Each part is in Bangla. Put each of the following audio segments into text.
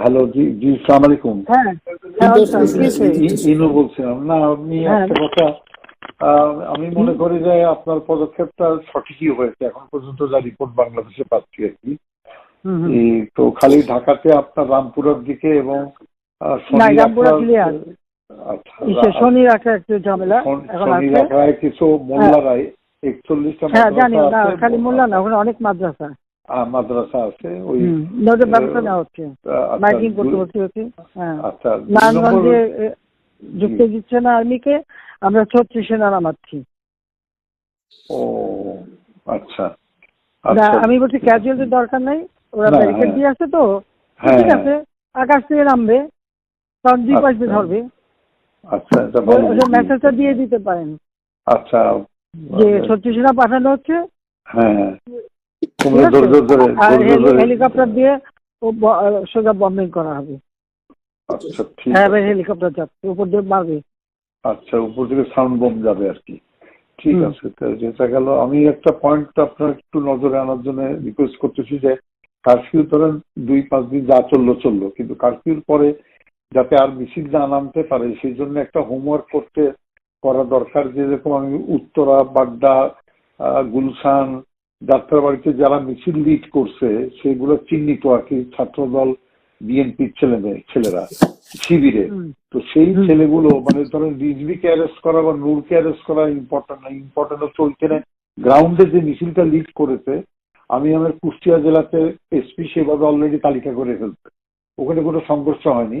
হ্যালো জি জি সালাম আলাইকুম ইনু বলছিলাম। না আপনি হ্যাঁ। একটা কথা আমি মনে করি যে আপনার পদক্ষেপটা সঠিকই হয়েছে। এখন পর্যন্ত যা রিপোর্ট বাংলাদেশে পাচ্ছি আর কি। তো খালি ঢাকাতে আপনার রামপুরের দিকে এবং। আচ্ছা। শনি রাখা একটু ঝামেলা। এখন শনি আছে রাখায় কিছু মোল্লারাই একচল্লিশটা হ্যাঁ জানি না খালি মোল্লা না ওখানে অনেক মাদ্রাসা। মাদ্রাসা আছে ওই নজর ব্যবস্থা নেওয়া হচ্ছে। আচ্ছা, মাইকিং করতে হচ্ছে হচ্ছে হ্যাঁ। আচ্ছা নারায়ণগঞ্জে যুক্ত দিচ্ছে না আর্মিকে আমরা ছত্রিশে সেনা নামাচ্ছি ও আচ্ছা। আচ্ছা আমি বলছি ক্যাজুয়ালিটির দরকার নাই ওরা ব্যারিকেড হ্যাঁ। দিয়ে আছে তো হ্যাঁ ঠিক আছে আকাশ থেকে নামবে তখন দুই পাশ দিয়ে। ধরবে। আচ্ছা মেসেজটা দিয়ে দিতে পারেন। আচ্ছা যে ছত্রিশ সেনা পাঠানো হচ্ছে। হ্যাঁ ধরে- হেলিকপ্টার দিয়ে সোজা বম্বিং করা হবে। আচ্ছা হ্যাঁ হেলিকপ্টার যাচ্ছে উপর দিয়ে মারবে। আচ্ছা উপর থেকে সাউন্ড বোম যাবে আর কি। ঠিক আছে যেটা গেল আমি একটা পয়েন্ট আপনার একটু নজরে আনার জন্য রিকোয়েস্ট করতেছি যে কারফিউ ধরেন দুই পাঁচ দিন যা চলল চলল। কিন্তু কারফিউর পরে যাতে আর মিছিল না নামতে পারে। সেই জন্য একটা হোমওয়ার্ক করতে করা দরকার যেরকম আমি উত্তরা বাড্ডা গুলশান যাত্রাবাড়িতে যারা মিছিল লিড করছে সেগুলো চিহ্নিত আর কি ছাত্রদল বিএনপির ছেলে মেয়ে ছেলেরা শিবিরে। তো সেই ছেলেগুলো মানে ধরেন রিজভিকে অ্যারেস্ট করা বা নূরকে অ্যারেস্ট করা ইম্পর্টেন্ট না ইম্পর্টেন্ট হচ্ছে ওইখানে গ্রাউন্ডে যে মিছিলটা লিড করেছে আমি আমার কুষ্টিয়া জেলাতে এসপি সেভাবে অলরেডি তালিকা করে ফেলছে। ওখানে কোনো সংঘর্ষ হয়নি।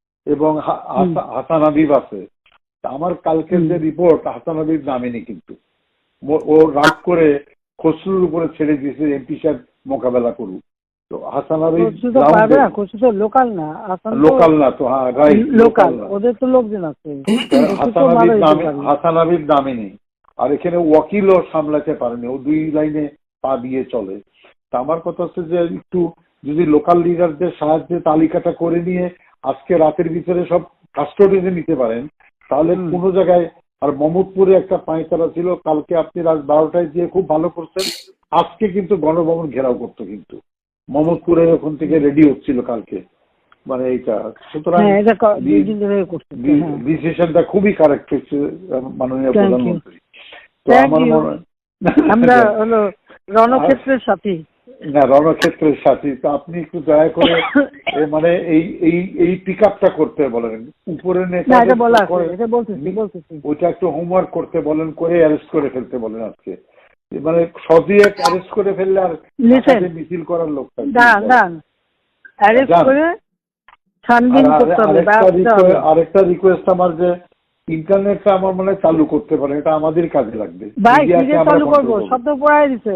এবং হাসান হাবিব আছে। আমার কালকের যে রিপোর্ট হাসান হাবিব নামেনি কিন্তু। ও- রাগ করে খসরুর উপরে ছেড়ে দিয়েছে এমপি সাহেব মোকাবেলা করুক। তো হাসান হাবিব তো লোকাল না লোকাল না। তো হ্যাঁ রাইট লোকাল ওদের তো লোকজন আছে। হাসান হাবিব নামে হাসান হাবিব নামে নেই আর এখানে ওয়াকিলও সামলাতে পারেনি। ও দুই লাইনে পা দিয়ে চলে। তা আমার কথা হচ্ছে যে একটু যদি লোকাল লিডারদের সাহায্যে তালিকাটা করে নিয়ে আজকে রাতের ভিতরে সব কাস্টডিতে নিতে পারেন। তাহলে। কোনো জায়গায় আর মমদপুরে একটা পাঁচতারা ছিল কালকে আপনি রাত বারোটায় দিয়ে খুব ভালো করছেন। আজকে কিন্তু গণভবন ঘেরাও করতো কিন্তু। মমদপুরে ওখান থেকে রেডি হচ্ছিল কালকে। মানে এইটা সুতরাং হ্যাঁ করছে হ্যাঁ। ডিসিশনটা খুবই কারেক্ট হচ্ছে মাননীয় প্রধানমন্ত্রী। তো আমার মনে হয় আমরা হলো রণক্ষেত্রের সাথী। না রণক্ষেত্রের সাথী তো আপনি একটু দয়া করে মানে এই এই এই পিক আপটা করতে বলেন। উপরে ওইটা একটু হোমওয়ার্ক করতে বলেন করে অ্যারেস্ট করে ফেলতে বলেন আজকে। মানে সদিয়ে অ্যারেস্ট করে ফেললে আর মিছিল করার লোক আরেকটা রিকোয়েস্ট আমার যে ইন্টারনেটটা আমার মনে চালু করতে পারে এটা আমাদের কাজে লাগবে। চালু করব? তো পুরাই দিছে।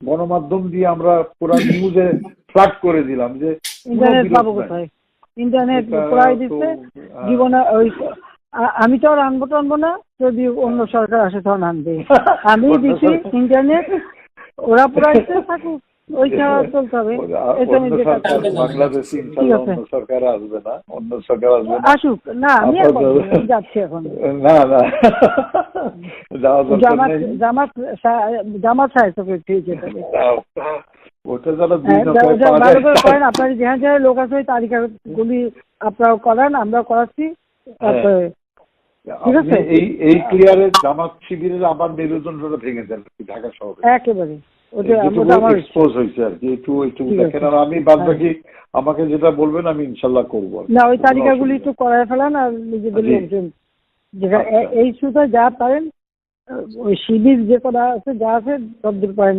গণমাধ্যম দিয়ে আমরা পুরো নিউজে ফ্লাট করে দিলাম যে ইন্টারনেট পাবো। কোথায়? ইন্টারনেট পুরাই দিচ্ছে। জীবনে ওই আমি তো আর আনব টানবো না যদি অন্য সরকার আসে তখন আনবে। আমি দিছি ইন্টারনেট ওরা পুরাই দিতে থাকুক। ওই ছাড়া চলতে হবে। এটা অন্য সরকার করতে হবে। বাংলাদেশে ঠিক ইনশাল্লাহ আছে। অন্য সরকার আসবে না অন্য সরকার আসবে না। আসুক। না আমি আর আপাতত- বলব না, আমি যাচ্ছি এখন। না না। যাওয়া দরকার নেই। জামাত জামাত সাহেব ঠিক যেতে ওটা যারা হ্যাঁ, করেন আপনার যেখানে যেখানে লোক আছে ওই তালিকাগুলি আপনারাও করান আমরাও করাচ্ছি। তারপরে ঠিক আছে? এই এই ক্লিয়ারে জামাত শিবিরের আবার মেরুদণ্ডটা ভেঙে দেন ঢাকা শহরে। একেবারে। আমি বাদ বাকি আমাকে যেটা বলবেন আমি ইনশাল্লাহ করব না ওই তালিকাগুলি একটু করায় ফেলান আর নিজেদের লোকজন আচ্ছা। এই শুধু যা পারেন ওই শিবির যে আছে যা আছে সবদূর পারেন।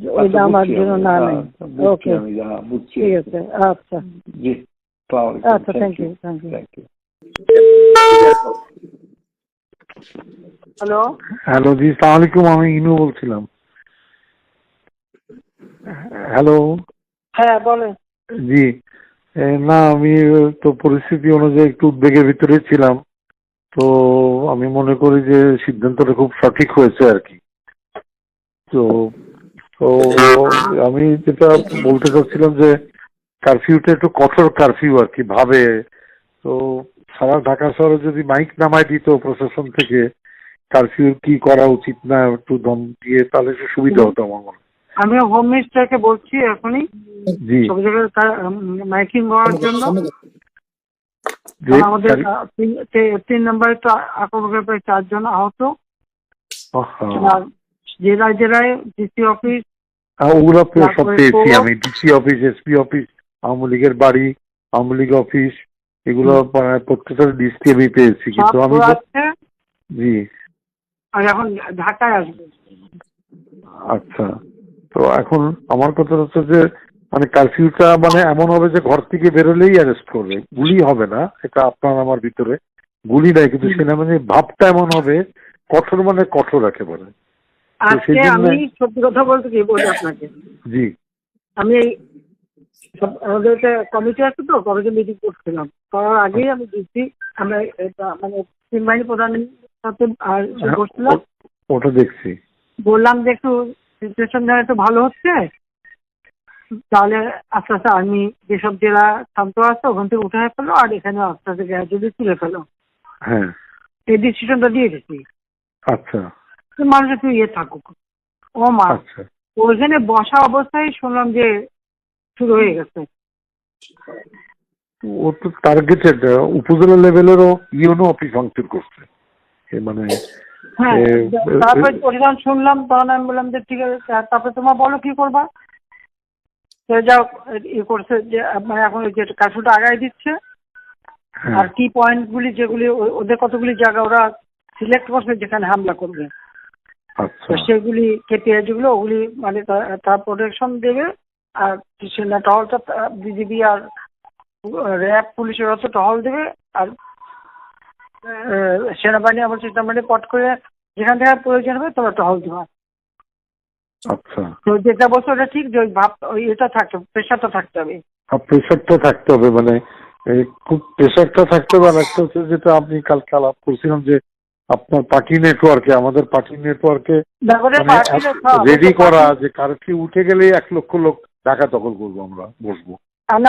ওইটা আচ্ছা, আমার বুঝছি জন্য না হ্যাঁ, নেই ওকে। আমি বুঝছি ঠিক আছে আচ্ছা। জি আচ্ছা thank you thank you thank you hello hello জি আমি ইনু বলছিলাম। হ্যালো হ্যাঁ বলেন। জি। না আমি তো পরিস্থিতি অনুযায়ী একটু উদ্বেগের ভিতরে ছিলাম। তো আমি মনে করি যে সিদ্ধান্তটা খুব সঠিক হয়েছে আর কি। তো তো আমি যেটা বলতে চাচ্ছিলাম যে কারফিউটা একটু কঠোর কারফিউ আর কি ভাবে। তো সারা ঢাকা শহরে যদি মাইক নামায় দিত প্রশাসন থেকে কারফিউ কি করা উচিত না একটু দম দিয়ে তাহলে একটু সুবিধা হতো আমার মনে হয়। আমি হোম মিনিস্টারকে বলছি এখনই। জি। সব জায়গায় মাইকিং করার জন্য। আমাদের তিন- নম্বরে তো আক্রমণের প্রায় চারজন আহত। আর জেলায় জেলায় ডিসি অফিস ওগুলো সব পেয়েছি। আমি DC office SP office Awami লীগের বাড়ি আওয়ামী লীগ অফিস এগুলো মানে প্রত্যেকটা লিস্টে আমি পেয়েছি। কিন্তু আমি জি। আর এখন ঢাকায় আসবে। আচ্ছা। তো এখন আমার কথা হচ্ছে যে মানে কারফিউটা মানে এমন হবে যে ঘর থেকে বেরোলেই অ্যারেস্ট করবে। গুলি হবে না এটা আপনার আমার ভিতরে গুলি নাই কিন্তু সেনাবাহিনীর ভাবটা এমন হবে কঠোর মানে কঠোর একেবারে। আজকে আমি সত্যি কথা বলতে কি বলি আপনাকে? জি। আমি এই আমাদের একটা কমিটি আছে তো কমিটি মিটিং করছিলাম। করার আগেই আমি ডিসি আমরা এটা মানে তিন বাহিনী প্রধানের সাথে আর হ্যাঁ, বসছিলাম ওটা দেখছি। বললাম যে একটু সিচুয়েশন যেন একটু ভালো হচ্ছে তাহলে আস্তে আস্তে আর্মি যেসব জেলা শান্ত আছে ওখান থেকে উঠে ফেলো আর এখানে আস্তে আস্তে গ্র্যাজুয়ালি তুলে ফেলো। হ্যাঁ। এই ডিসিশনটা দিয়ে দিচ্ছি আচ্ছা। মানুষ একটু ইয়ে থাকুক। ও মা আচ্ছা। ওইখানে বসা অবস্থায় শুনলাম যে শুরু হয়ে গেছে। ও তো টার্গেটেড উপজেলা লেভেলেরও ইউনো অফিস ভাঙচুর করছে। মানে হ্যাঁ তারপরে যখন শুনলাম তখন আমি বললাম যে ঠিক আছে আর তারপরে তোমার বলো কি করবা? সে যাও ইয়ে করছে যে মানে এখন ওই যে কাজটা আগায় দিচ্ছে হ্যাঁ, আর কি পয়েন্ট গুলি যেগুলি ওদের কতগুলি জায়গা ওরা সিলেক্ট করছে যেখানে হামলা করবে। আচ্ছা। সেগুলি কেপিআই যেগুলো ওগুলি মানে তার প্রোটেকশন দেবে আর সেনা টহলটা বিজিবি আর র্যাব পুলিশের হচ্ছে টহল দেবে আর সেনাবাহিনী আমার সেনাবাহিনী পট করে যেখান থেকে প্রয়োজন হবে তোমরা টহল দেওয়া আচ্ছা। তো যেটা বলছো ওটা ঠিক যে ওই ভাব ওই এটা থাকতে প্রেশারটা থাকতে হবে। প্রেশারটা থাকতে হবে মানে খুব প্রেশারটা থাকতে হবে আর একটা হচ্ছে যেটা আপনি কালকে আলাপ করছিলাম যে আপনার পার্টি নেটওয়ার্কে আমাদের পার্টি নেটওয়ার্কে মানে রেডি করা যে কারফিউ উঠে গেলে এক লক্ষ লোক ঢাকা দখল করব আমরা বসবো।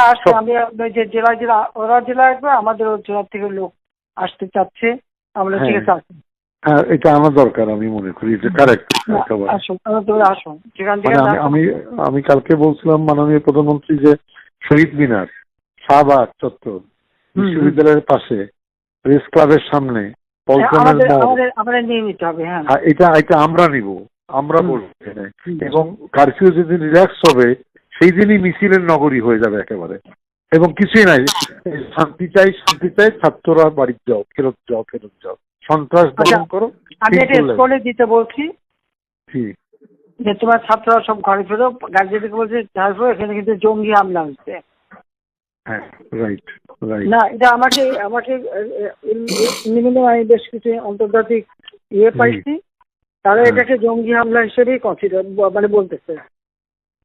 আসছি আমি যে জেলা জেলা ওরা জেলা আসবে আমাদের জেলা থেকে লোক আসতে চাচ্ছে আমরা ঠিক আছে হ্যাঁ। আসুন। হ্যাঁ এটা আমার দরকার আমি মনে করি এটা কারেক্ট আসুন আসুন। যেখান থেকে মানে আমি আমি কালকে বলছিলাম মাননীয় প্রধানমন্ত্রী যে শহীদ মিনার শাহবাগ চত্বর বিশ্ববিদ্যালয়ের পাশে প্রেস ক্লাবের সামনে হবে হ্যাঁ। হ্যাঁ, এটা এটা আমরা নিব আমরা। বলব। এবং কারফিউ যেদিন রিল্যাক্স হবে সেই দিনই মিছিলের নগরী হয়ে যাবে একেবারে। এবং কিছুই নাই শান্তি চাই শান্তি চাই ছাত্ররা বাড়ি যাও ফেরত যাও ফেরত যাও সন্ত্রাস দমন আচ্ছা, করো আমি এটা স্কুলে দিতে বলছি যে তোমার ছাত্ররা সব ঘরে ফেরো গার্জেনকে বলছে ঘরে ফেরো এখানে কিন্তু জঙ্গি হামলা হচ্ছে হ্যাঁ রাইট রাইট না এটা আমাকে আমাকে নিম্ন আমি বেশ কিছু আন্তর্জাতিক ইয়ে পাইছি তারা হ্যাঁ। এটাকে জঙ্গি হামলা হিসেবেই কনসিডার মানে বলতেছে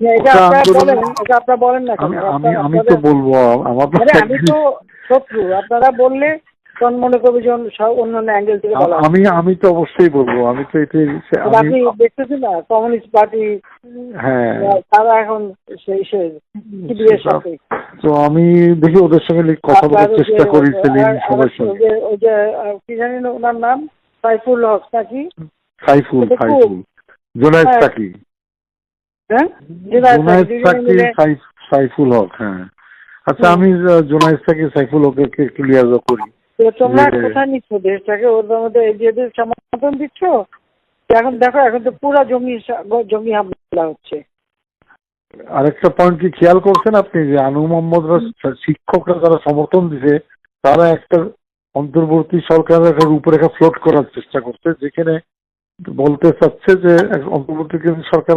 কেন? আমি আমি তো বলব আমি শত্রু। আপনারা বললে মনে অন্যান্য অ্যাঙ্গেল থেকে আমি আমি তো অবশ্যই বলব আমি তো এতে আমি আপনি দেখতেছেন না? কমিউনিস্ট পার্টি হ্যাঁ। তারা এখন সেই সেই তো আমি দেখি ওদের সঙ্গে কথা বলার চেষ্টা করি সেলিম সবার সঙ্গে। ওই যে কি জানি ওনার নাম? সাইফুল হক নাকি? সাইফুল। সাইফুল। জোনায়েদ হ্যাঁ। সাকি। সাইফুল হক হ্যাঁ। আচ্ছা আমি জোনায়েদ সাইফুল হককে ক্লিয়ার করি তো তোমরা কোথায় নিচ্ছ দেশটাকে? ওর মধ্যে এদের সমর্থন দিচ্ছ? এখন দেখো এখন তো পুরো জমি জমি হামলা হচ্ছে। আরেকটা পয়েন্ট কি খেয়াল করছেন আপনি যে আনু মোহাম্মদরা শিক্ষকরা যারা সমর্থন দিছে তারা একটা অন্তর্বর্তী সরকারের একটা রূপরেখা ফ্লোট করার চেষ্টা করছে যেখানে বলতে চাচ্ছে যে অন্তর্বর্তীকালীন সরকার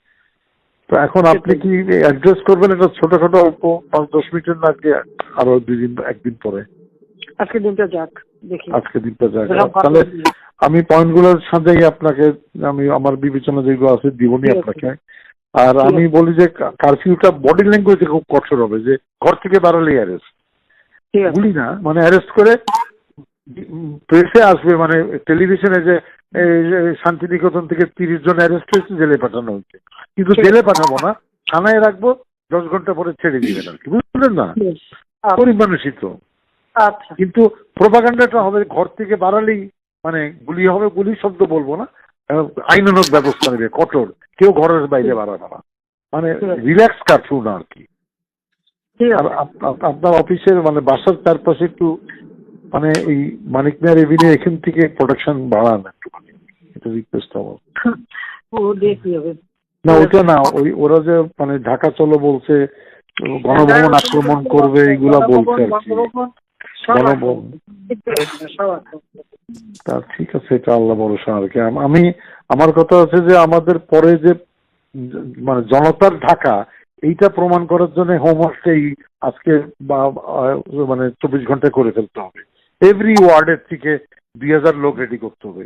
তো এখন আপনি কি অ্যাড্রেস করবেন? এটা ছোটখাটো অল্প পাঁচ দশ মিনিটের না আগে আরও দুই দিন একদিন পরে? আজকে দিনটা যাক দেখি। আজকে দিনটা যাক। তাহলে আমি পয়েন্টগুলোর সাথেই আপনাকে আমি আমার বিবেচনা যেগুলো আছে দিবনি আপনাকে। আর আমি বলি যে কারফিউটা বডি ল্যাঙ্গুয়েজে খুব কঠোর হবে যে ঘর থেকে বাড়ালেই অ্যারেস্ট বলি না মানে অ্যারেস্ট করে প্রেসে আসবে মানে টেলিভিশনে যে শান্তিনিকেতন থেকে তিরিশ জন অ্যারেস্ট হয়েছে জেলে পাঠানো হয়েছে। কিন্তু জেলে পাঠাবো না থানায় রাখব দশ ঘণ্টা পরে ছেড়ে দিবেন আর কি। বুঝলেন না? গরিব মানুষই তো। আচ্ছা। কিন্তু প্রোপাগান্ডাটা হবে ঘর থেকে বাড়ালেই মানে গুলি হবে গুলি শব্দ বলব না আহ, আইনানুগ ব্যবস্থা নেবে কঠোর। কেউ ঘরের বাইরে বাড়াবে না। মানে রিল্যাক্স কারফিউ না আর কি। আপনার অফিসের মানে বাসার চারপাশে একটু মানে এই মানিক মেয়ার এভিনিউ এখান থেকে প্রোটেকশন বাড়ান একটুখানি এটা রিকোয়েস্ট আমার ও দেখি হবে। না ওইটা না ওই ওরা যে মানে ঢাকা চলো বলছে গণভবন আক্রমণ করবে এইগুলা বলছে আর কি। গণভবন। তা ঠিক আছে এটা আল্লাহ ভরসা আর কি। আমি আমার কথা হচ্ছে যে আমাদের পরে যে মানে জনতার ঢাকা এইটা প্রমাণ করার জন্য হোমওয়ার্কটাই আজকে বা মানে চব্বিশ ঘণ্টা করে ফেলতে হবে। এভরি ওয়ার্ডের থেকে দুই হাজার লোক রেডি করতে হবে।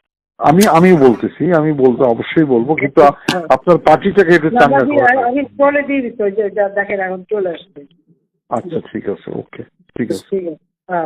আমি আমি বলতেছি আমি বলতে অবশ্যই বলব কিন্তু আপনার পার্টিটাকে চান না, চাঙ্গা আমি করা আমি বলে দিয়ে যে দেখেন এখন চলে আসবে আচ্ছা ঠিক আছে ওকে ঠিক আছে। ঠিক আছে হ্যাঁ